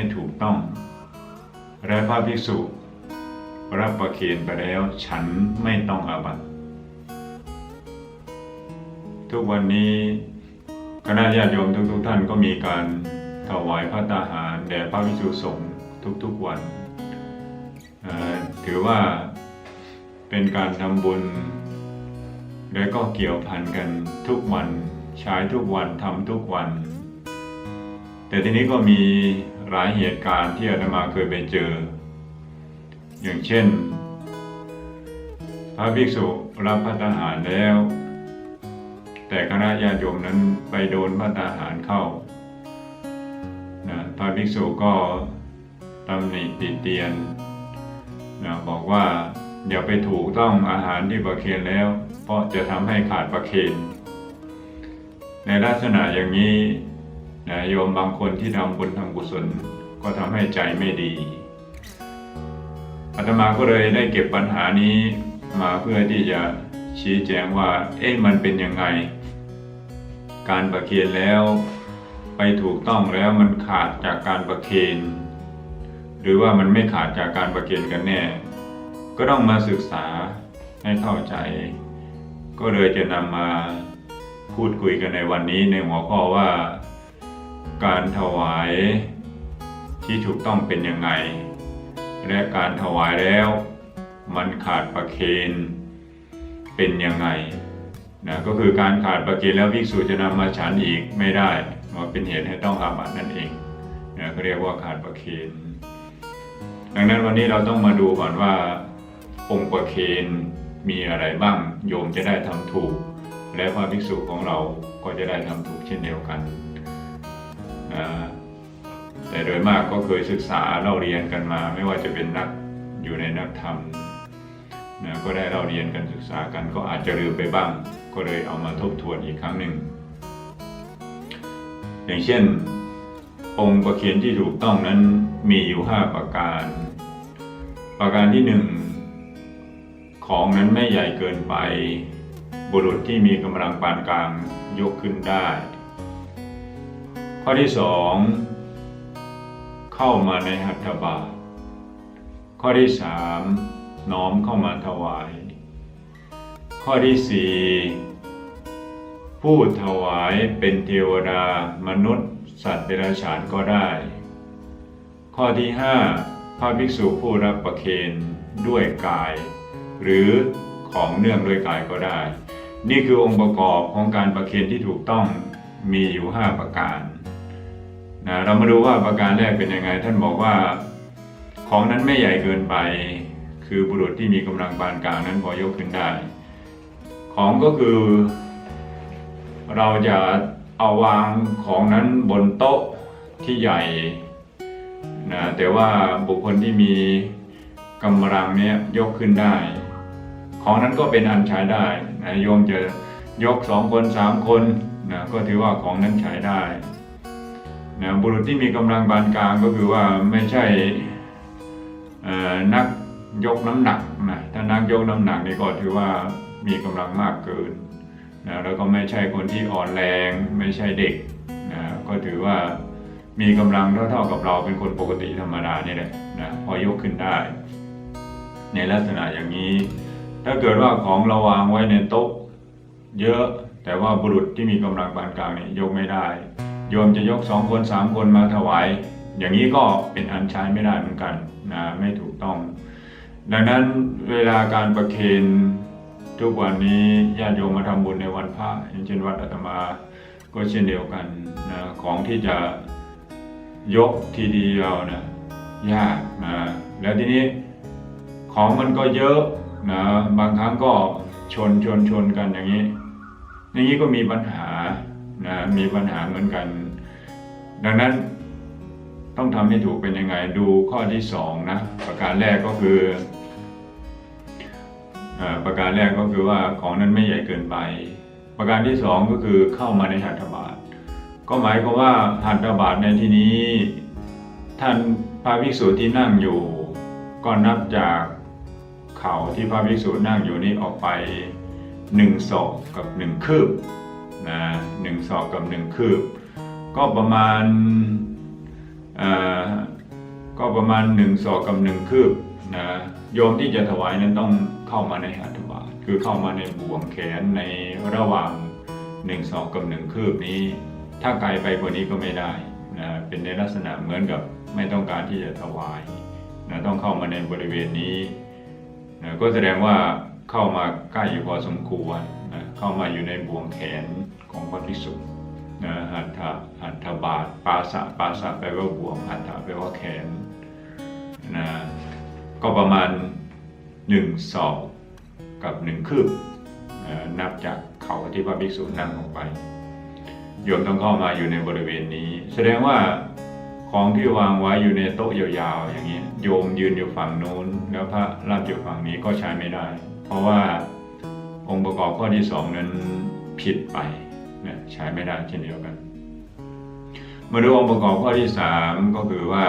ให้ถูกต้อง และพระภิกษุ รับประเคนไปแล้วฉันไม่ต้องอาบัติทุกวันนี้คณะญาติโยมทุกๆท่านก็มีการถวายพระตาหารแด่พระภิกษุสงฆ์ทุกๆวัน ถือว่าเป็นการทำบุญ และก็เกี่ยวพันกันทุกวันใช้ทุกวันทำทุกวัน แต่ทีนี้ก็มี หลายเหตุการณ์ที่อาตมาเคยไปเจอ อย่างเช่น พระภิกษุรับพระทหารแล้ว แต่คณะญาติโยมนั้นไปโดนพระทหารเข้านะพระภิกษุก็ตำหนิติเตียนนะบอกว่าอย่าไปถูกต้องอาหารที่ประเคนแล้ว เพราะจะทำให้ขาดประเคนในลักษณะอย่างนี้ นะโยมบางคนที่ทำบุญทำกุศลก็ทำให้ใจไม่ดีอาตมาก็เลยได้เก็บปัญหานี้มาเพื่อที่จะชี้แจงว่า เอ๊ะมันเป็นยังไง การประเคนแล้ว ไปถูกต้องแล้วมันขาดจากการประเคนหรือว่ามันไม่ขาดจากการประเคนกันแน่ ก็ต้องมาศึกษาให้เข้าใจ ก็เลยจะนำมาพูดคุยกันในวันนี้ในหัวข้อว่า การถวายที่ถูกต้องเป็นยังไง และการถวายแล้วมันขาดประเคนเป็นยังไงนะก็คือการขาดประเคนแล้วภิกษุจะนำมาฉันอีกไม่ได้มาเป็นเหตุให้ต้องอาบัตินั่นเองนะก็เรียกว่าขาดประเคนดังนั้นวันนี้เราต้องมาดูก่อนว่า องค์ประเคนมีอะไรบ้างโยมจะได้ทำถูก และพระภิกษุของเราก็จะได้ทำถูกเช่นเดียวกัน แต่โดยมากก็เคยศึกษาเราเรียนกันมา ไม่ว่าจะเป็นนักอยู่ในนักธรรมนะก็ได้เราเรียนกันศึกษากันก็อาจจะลืมไปบ้าง ก็เลยเอามาทบทวนอีกครั้งหนึ่ง อย่างเช่น องค์ประเคนที่ถูกต้องนั้นมีอยู่ 5 ประการ ประการที่หนึ่งของนั้นไม่ใหญ่เกินไป บุรุษที่มีกำลังปานกลางยกขึ้นได้ ข้อที่สองเข้ามาในหัตถบาท ข้อที่สามน้อมเข้ามาถวาย ข้อที่สี่ผู้ถวายเป็นเทวดามนุษย์ สัตว์เดรัจฉานก็ได้ ข้อที่ห้าพระภิกษุผู้รับประเคนด้วยกาย หรือของเนื่องด้วยกายก็ได้ นี่คือองค์ประกอบของการประเคนที่ถูกต้องมีอยู่ 5 ประการ นะเรามาดูว่าประการแรกเป็นยังไง ท่านบอกว่า ของนั้นไม่ใหญ่เกินไป คือบุรุษที่มีกำลังปานกลางนั้นพอยกขึ้นได้ ของก็คือ เราจะเอาวางของนั้นบนโต๊ะที่ใหญ่นะแต่ว่าบุคคลที่มีกำลังเนี้ยยกขึ้นได้ ของนั้นก็เป็นอันใช้ได้นะโยมจะยกสองคนสามคนนะก็ถือว่าของนั้นใช้ได้ นะบุรุษที่มีกำลังปานกลางก็คือว่าไม่ใช่นักยกน้ำหนักนะถ้านักยกน้ำหนักนี่ก็ถือว่ามีกำลังมากเกินนะแล้วก็ไม่ใช่คนที่อ่อนแรง ไม่ใช่เด็กนะก็ถือว่ามีกำลังเท่าๆกับเราเป็นคนปกติธรรมดานี่แหละนะพอยกขึ้นได้ ในลักษณะอย่างนี้ ถ้าเกิดว่าของเราวางไว้ในโต๊ะ เยอะแต่ว่าบุรุษที่มีกำลังปานกลางนี่ยกไม่ได้ โยมจะยกสองคนสามคนมาถวาย อย่างนี้ก็เป็นอันใช้ไม่ได้เหมือนกันนะไม่ถูกต้อง ดังนั้นเวลาการประเคนทุกวันนี้ญาติโยมมาทำบุญในวันพระอย่างเช่นวัดอาตมาก็เช่นเดียวกันนะของที่จะยกทีเดียวนะยากนะแล้วทีนี้ของมันก็เยอะนะบางครั้งก็ชนชนชนกันอย่างนี้ อย่างนี้ก็มีปัญหา นะมีปัญหาเหมือนกัน ดังนั้นต้องทำให้ถูกเป็นยังไงดูข้อที่สองนะประการแรกก็คืออประการแรกก็คือว่าของนั้นไม่ใหญ่เกินไป ประการที่สองก็คือเข้ามาในหัตถบาท ก็หมายความว่าหัตถบาทในที่นี้ ท่านพระภิกษุที่นั่งอยู่ ก็นับจากเข่าที่พระภิกษุนั่งอยู่นี้ออกไปหนึ่งศอกกับหนึ่งคืบ นะหนึ่งศอกกับหนึ่งคืบ ก็ประมาณก็ประมาณหนึ่งศอกกับหนึ่งคืบนะโยมที่จะถวายนั้นต้องเข้ามาในหัตถบาทคือเข้ามาในบ่วงแขนในระหว่างหนึ่งศอกกับหนึ่งคืบนี้ ถ้าไกลไปกว่านี้ก็ไม่ได้นะเป็นในลักษณะเหมือนกับไม่ต้องการที่จะถวายนะต้องเข้ามาในบริเวณนี้นะก็แสดงว่าเข้ามาใกล้อยู่พอสมควร เข้ามาอยู่ในบ่วงแขนของพระภิกษุนะหัตถะหัตถบาทปาสะปาสะแปลว่าบ่วงหัตถะแปลว่าแขนนะก็ประมาณหนึ่งศอกกับหนึ่งคืบนะนับจากเขาที่พระภิกษุนั่งลงไป โยมต้องเข้ามาอยู่ในบริเวณนี้ แสดงว่าของที่วางไว้อยู่ในโต๊ะยาวๆอย่างนี้โยมยืนอยู่ฝั่งโน้น แล้วพระรับอยู่ฝั่งนี้ก็ใช้ไม่ได้ เพราะว่า องค์ประกอบข้อที่สองนั้นผิดไปนะใช้ไม่ได้เช่นเดียวกัน มาดูองค์ประกอบข้อที่สามก็คือว่า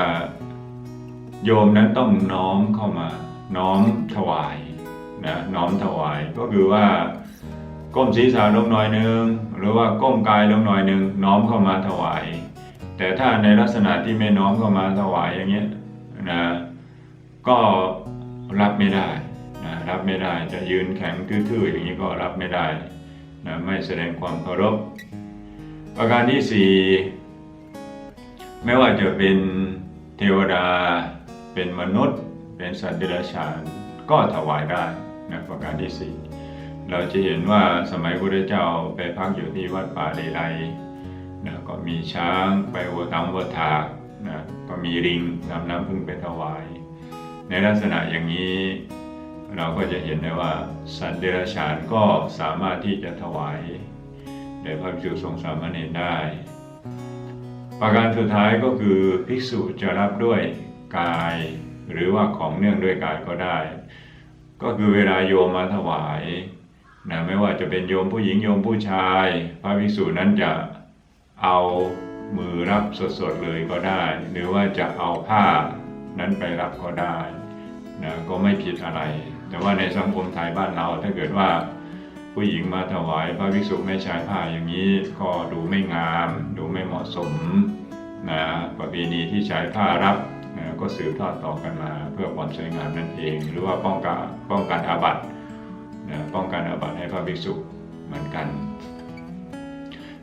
โยมนั้นต้องน้อมเข้ามา น้อมถวายนะน้อมถวายก็คือว่าก้มศีรษะลงหน่อยหนึ่งหรือว่าก้มกายลงหน่อยหนึ่งน้อมเข้ามาถวาย แต่ถ้าในลักษณะที่ไม่น้อมเข้ามาถวายอย่างเงี้ยนะก็รับไม่ได้ รับไม่ได้จะยืนแข็งทื่อๆอย่างนี้ก็รับไม่ได้นะไม่แสดงความเคารพ ประการที่สี่ไม่ว่าจะเป็นเทวดา เป็นมนุษย์ เป็นสัตว์เดรัจฉานก็ถวายได้นะประการที่สี่เราจะเห็นว่าสมัยพระเจ้าไปพักอยู่ที่วัดป่าเลไลนะก็มีช้างไปวัวตามวัวถากนะก็มีริงนำน้ำพึ่งไปถวาย ในลักษณะอย่างนี้ เราก็จะเห็นได้ว่าสัตว์เดรัจฉานก็สามารถที่จะถวายแด่พระภิกษุสงฆ์สามเณรได้ ประการสุดท้ายก็คือภิกษุจะรับด้วยกาย หรือว่าของเนื่องด้วยกายก็ได้ ก็คือเวลาโยมมาถวายนะไม่ว่าจะเป็นโยมผู้หญิงโยมผู้ชาย พระภิกษุนั้นจะเอามือรับสดๆเลยก็ได้ หรือว่าจะเอาผ้านั้นไปรับก็ได้นะก็ไม่ผิดอะไร แต่ว่าในสังคมไทยบ้านเราถ้าเกิดว่าผู้หญิงมาถวายพระภิกษุไม่ใช้ผ้าอย่างนี้ก็ดูไม่งาม ดูไม่เหมาะสมนะประเพณีที่ใช้ผ้ารับนะก็สืบทอดต่อกันมา เพื่อความสวยงามนั่นเอง หรือว่าป้องกันป้องกันอาบัตินะป้องกันอาบัติให้พระภิกษุเหมือนกัน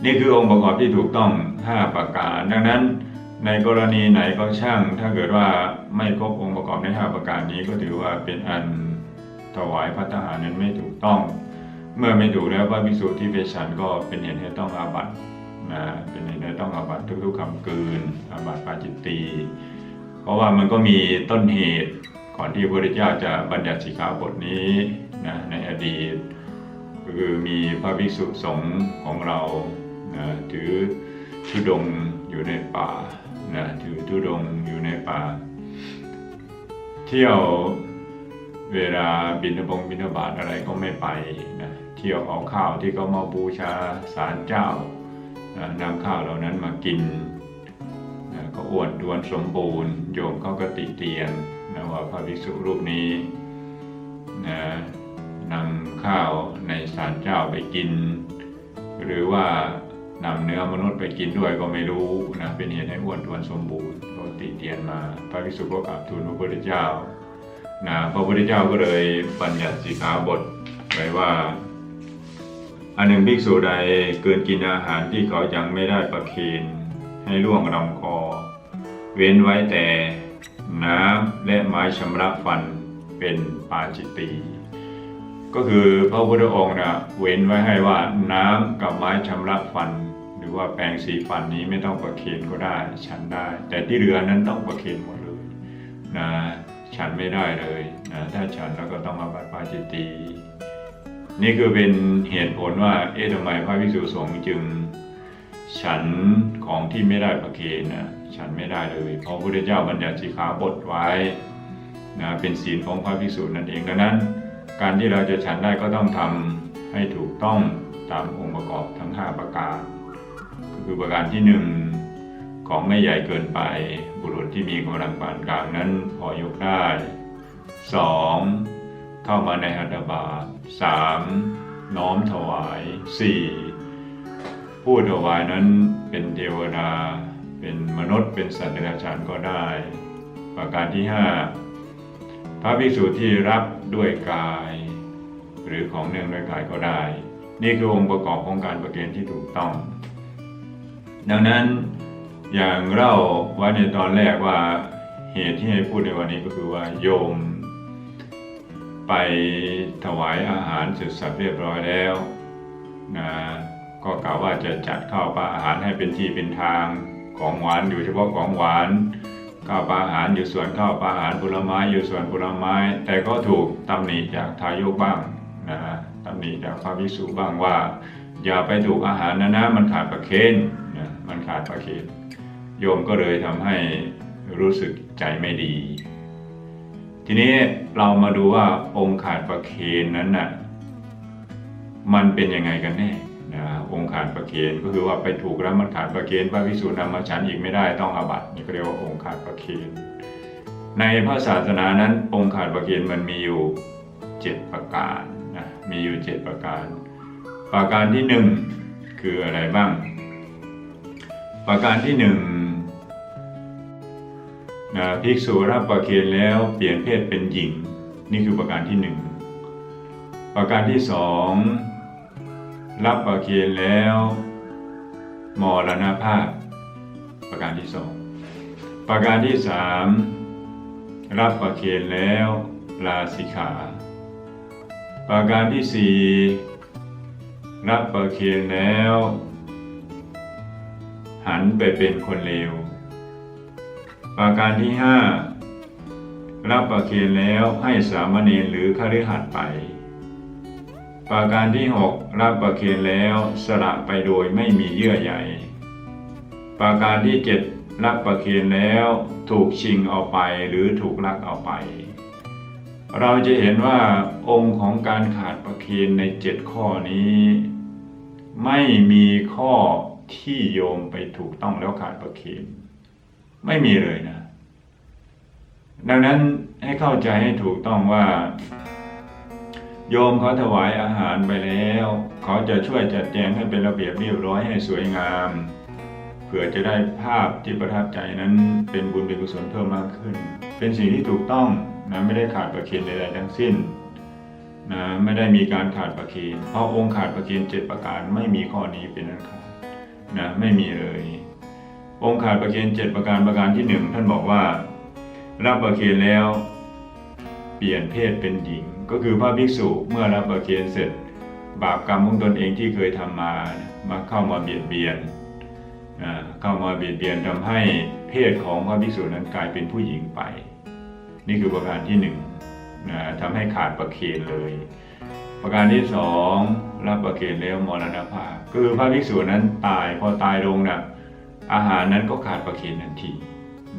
นี่คือองค์ประกอบที่ถูกต้อง 5 ประการ ดังนั้นในกรณีไหนก็ช่าง ถ้าเกิดว่าไม่ครบองค์ประกอบใน 5 ประการนี้ก็ถือว่าเป็นอัน ถวายพระทหารนั้นไม่ถูกต้อง เมื่อไม่ถูกแล้วพระภิกษุที่ไปฉันก็เป็นเหตุให้ต้องอาบัตินะเป็นเหตุให้ต้องอาบัติทุกๆคำกืนอาบัติปาจิตตีเพราะว่ามันก็มีต้นเหตุก่อนที่พระพุทธเจ้าจะบัญญัติสิกขาบทนี้นะในอดีตก็คือมีพระภิกษุสงฆ์ของเรานะถือธุดงอยู่ในป่านะถือธุดงอยู่ในป่า เที่ยว เวลาบินบงบินบาตอะไรก็ไม่ไปนะเที่ยวเอาข้าวที่เขามาบูชาศาลเจ้านำข้าวเหล่านั้นมากินนะก็อ้วนท้วนสมบูรณ์ โยมเขาก็ติเตียนนะว่าพระภิกษุรูปนี้นะนำข้าวในศาลเจ้าไปกิน หรือว่านำเนื้อมนุษย์ไปกินด้วยก็ไม่รู้นะเป็นเหตุให้อ้วนท้วนสมบูรณ์ก็ติเตียนมา พระภิกษุก็กราบทูลพระพุทธเจ้า นะพระพุทธเจ้าก็เลยบัญญัติสิกขาบทไว้ว่า อันหนึ่งภิกษุใดเกินกินอาหารที่เขายังไม่ได้ประเคนให้ล่วงลำคอ เว้นไว้แต่น้ำและไม้ชำระฟันเป็นปาจิตตีก็คือพระพุทธองค์นะเว้นไว้ให้ว่าน้ำกับไม้ชำระฟัน หรือว่าแปรงสีฟันนี้ไม่ต้องประเคนก็ได้ฉันได้ แต่ที่เรือนั้นต้องประเคนหมดเลยนะ ฉันไม่ได้เลยนะถ้าฉันแล้วก็ต้องมาบัดปาจิตตีนี่คือเป็นเหตุผลว่าเอ๊ะทำไมพระภิกษุสงฆ์จึง ฉันของที่ไม่ได้ประเคนนะฉันไม่ได้เลยเพราะพระพุทธเจ้าบัญญัติสิกขาบทไว้นะเป็นศีลของพระภิกษุนั่นเองดังนั้น การที่เราจะฉันได้ก็ต้องทำให้ถูกต้องตามองค์ประกอบทั้ง 5 ประการ คือประการที่1 ของไม่ใหญ่เกินไป บุรุษที่มีกำลังปานกลางนั้นพอยกได้ 2. เข้ามาในหัตถบาท 3. น้อมถวาย 4. ผู้ถวายนั้นเป็นเทวดา เป็นมนุษย์เป็นสัตว์เดรัจฉานก็ได้ ประการที่ห้าพระภิกษุที่รับด้วยกาย หรือของเนื่องด้วยกายก็ได้ นี่คือองค์ประกอบของการประเคนที่ถูกต้อง ดังนั้น อย่างเล่าไว้ในตอนแรกว่าเหตุที่ให้พูดในวันนี้ก็คือว่าโยม ไปถวายอาหารเสร็จสับเรียบร้อยแล้วนะก็กล่าวว่าจะจัดข้าวปลาอาหารให้เป็นที่เป็นทางของหวานอยู่เฉพาะของหวานข้าวปลาอาหารอยู่ส่วนข้าวปลาอาหารผลไม้อยู่ส่วนผลไม้ แต่ก็ถูกตำหนิจากทายกบ้างนะตำหนิจากพระภิกษุบ้างว่า อย่าไปถูกอาหารนะนะมันขาดประเคนนะมันขาดประเคน โยมก็เลยทำให้รู้สึกใจไม่ดี ทีนี้เรามาดูว่าองค์ขาดประเคนนั้นน่ะมันเป็นยังไงกันแน่นะองค์ขาดประเคนก็คือว่าไปถูกแล้วมันขาดประเคนพระพิสูจน์นำมาฉันอีกไม่ได้ต้องอาบัตินี่ก็เรียกว่าองค์ขาดประเคนในพระศาสนานั้น องค์ขาดประเคนมันมีอยู่เจ็ดประการนะมีอยู่เจ็ดประการ ประการที่หนึ่งคืออะไรบ้าง ประการที่หนึ่ง ภิกษุรับประเคนแล้วเปลี่ยนเพศเป็นหญิง นี่คือประการที่หนึ่งประการที่สองรับประเคนแล้วมรณภาพ ประการที่สองประการที่สามรับประเคนแล้วลาสิกขา ประการที่สี่รับประเคนแล้ว หันไปเป็นคนเลว ประการที่ห้ารับประเคนแล้วให้สามเณรหรือคฤหัสถ์ไป ประการที่หกรับประเคนแล้วสละไปโดยไม่มีเยื่อใยประการที่เจ็ดรับประเคนแล้วถูกชิงเอาไปหรือถูกลักเอาไป เราจะเห็นว่าองค์ของการขาดประเคนในเจ็ดข้อนี้ ไม่มีข้อที่โยมไปถูกต้องแล้วขาดประเคน ไม่มีเลยนะ ดังนั้นให้เข้าใจให้ถูกต้องว่า โยมเขาถวายอาหารไปแล้ว เขาจะช่วยจัดแจงให้เป็นระเบียบเรียบร้อยให้สวยงามเพื่อจะได้ภาพที่ประทับใจนั้นเป็นบุญเป็นกุศลเพิ่มมากขึ้น เป็นสิ่งที่ถูกต้องนะไม่ได้ขาดประเคนใดๆทั้งสิ้นนะไม่ได้มีการขาดประเคนเพราะองค์ขาดประเคนเจ็ดประการไม่มีข้อนี้เป็นอันขาดนะไม่มีเลย องค์ขาดประเคนเจ็ดประการประการที่หนึ่งท่านบอกว่า รับประเคนแล้ว เปลี่ยนเพศเป็นหญิง ก็คือพระภิกษุเมื่อรับประเคนเสร็จ บาปกรรมของตนเองที่เคยทำมามาเข้ามาเบียดเบียนอ่าเข้ามาเบียดเบียนทำให้เพศของพระภิกษุนั้นกลายเป็นผู้หญิงไป นี่คือประการที่หนึ่งทำให้ขาดประเคนเลย ประการที่สองรับประเคนแล้วมรณภาพคือพระภิกษุนั้นตายพอตายลงนะ อาหารนั้นก็ขาดประเคนทันที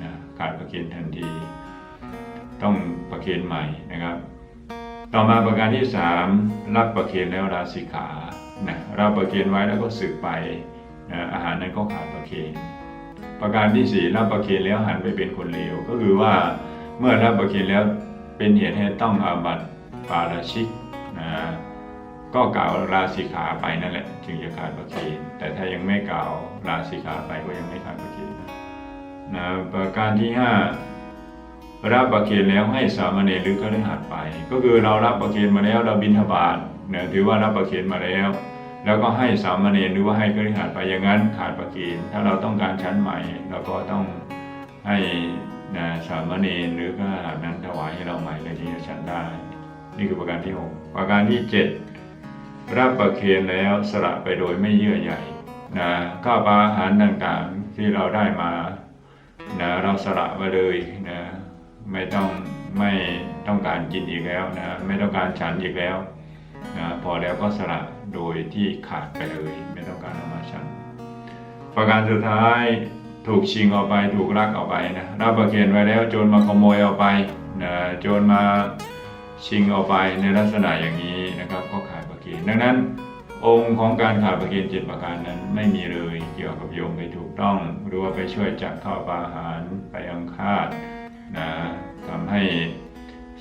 นะขาดประเคนทันที ต้องประเคนใหม่นะครับ ต่อมาประการที่สามรับประเคนแล้วราสิกขานะรับประเคนไว้แล้วก็สึกไปนะอาหารนั้นก็ขาดประเคนประการที่สี่รับประเคนแล้วหันไปเป็นคนเลวก็คือว่าเมื่อรับประเคนแล้วเป็นเหตุให้ต้องอาบัติปาราชิกนะ ก็กล่าวลาสิกขาไปนั่นแหละจึงจะขาดประเคนแต่ถ้ายังไม่กล่าวลาสิกขาไปก็ยังไม่ขาดประเคนนะประการที่ห้ารับประเคนแล้วให้สามเณรหรือคฤหัสถ์ไป ก็คือเรารับประเคนมาแล้วเราบิณฑบาตเนี่ยถือว่ารับประเคนมาแล้ว แล้วก็ให้สามเณรหรือว่าให้คฤหัสถ์ไปอย่างนั้นขาดประเคนถ้าเราต้องการชั้นใหม่เราก็ต้องให้นะสามเณรหรือคฤหัสถ์นั้นถวายให้เราใหม่เลยที่จะชั้นได้ นี่คือประการที่หกประการที่เจ็ด รับประเคนแล้วสละไปโดยไม่เยื่อใยนะข้าวปลาอาหารต่างๆที่เราได้มานะเราสละไปเลยนะไม่ต้องไม่ต้องการกินอีกแล้วนะไม่ต้องการฉันอีกแล้วนะพอแล้วก็สละโดยที่ขาดไปเลย ไม่ต้องการเอามาฉัน ประการสุดท้ายถูกชิงเอาไปถูกลักเอาไปนะรับประเคนไว้แล้วโจรมาขโมยเอาไปนะโจรมาชิงเอาไปในลักษณะอย่างนี้นะครับก็ขาด ประเคนดังนั้น องค์ของการขาดประเคนเจ็ดประการนั้นไม่มีเลยเกี่ยวกับโยมไปถูกต้องหรือว่าไปช่วยจัดข้าวปลาอาหารไปอังคาดนะทำให้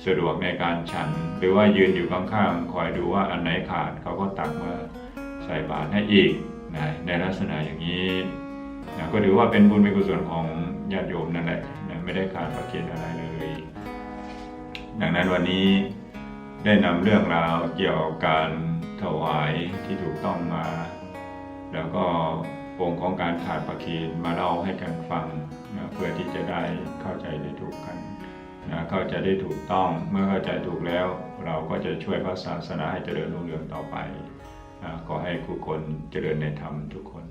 สะดวกในการฉัน หรือว่ายืนอยู่ข้างๆคอยดูว่าอันไหนขาดเขาก็ตักมาใส่บาตรให้อีกนะในลักษณะอย่างนี้นะก็ถือว่าเป็นบุญเป็นกุศลของญาติโยมนั่นแหละนะไม่ได้ขาดประเคนอะไรเลย ดังนั้นวันนี้ ได้นำเรื่องราวเกี่ยวกับการถวายที่ถูกต้องมา แล้วก็ปงของการขาดประเคนมาเล่าให้กันฟังนะเพื่อที่จะได้เข้าใจได้ถูกกันนะเข้าใจได้ถูกต้องเมื่อเข้าใจถูกแล้ว เราก็จะช่วยพระศาสนาให้เจริญรุ่งเรืองต่อไปนะขอให้ผู้คนเจริญในธรรมทุกคน